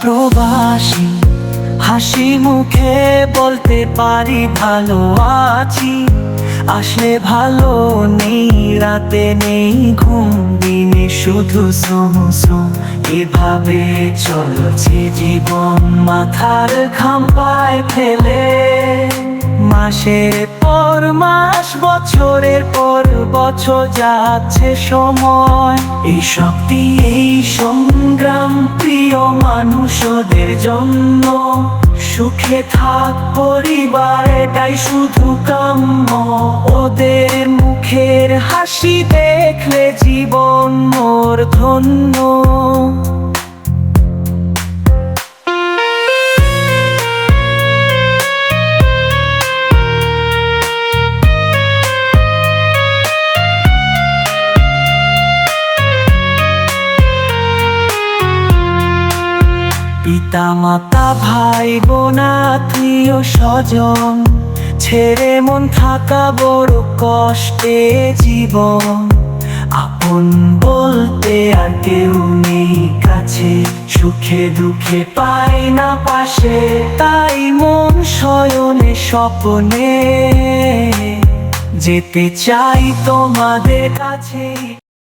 প্রবাসী, হাসি মুখে বলতে পারি ভালো আছি। আসলে ভালো নেই, রাতে নেই ঘুম, দিনে শুধু শ্রম এভাবে চলছে জীবন, মাথার ঘাম পায় ফেলে। মাসের পর মাস, বছরের পর বছর যাচ্ছে সময়। এই শক্তি, এই সংগ্রাম প্রিয় মানুষদের জন্য সুখে থাক পরিবার, এটাই শুধু কাম্য। ওদের মুখের হাসি দেখলে জীবন মোর ধন্য। পিতা মাতা ভাই বোন আত্মীয় স্বজন, ছেড়ে মন থাকা বড় কষ্টে জীবন। আপন বলতে আর কেউ নেই কাছে, সুখে দুঃখে পাই না পাশে, তাই মন শয়নে স্বপ্নে। যেতে চাই তোমাদের কাছে।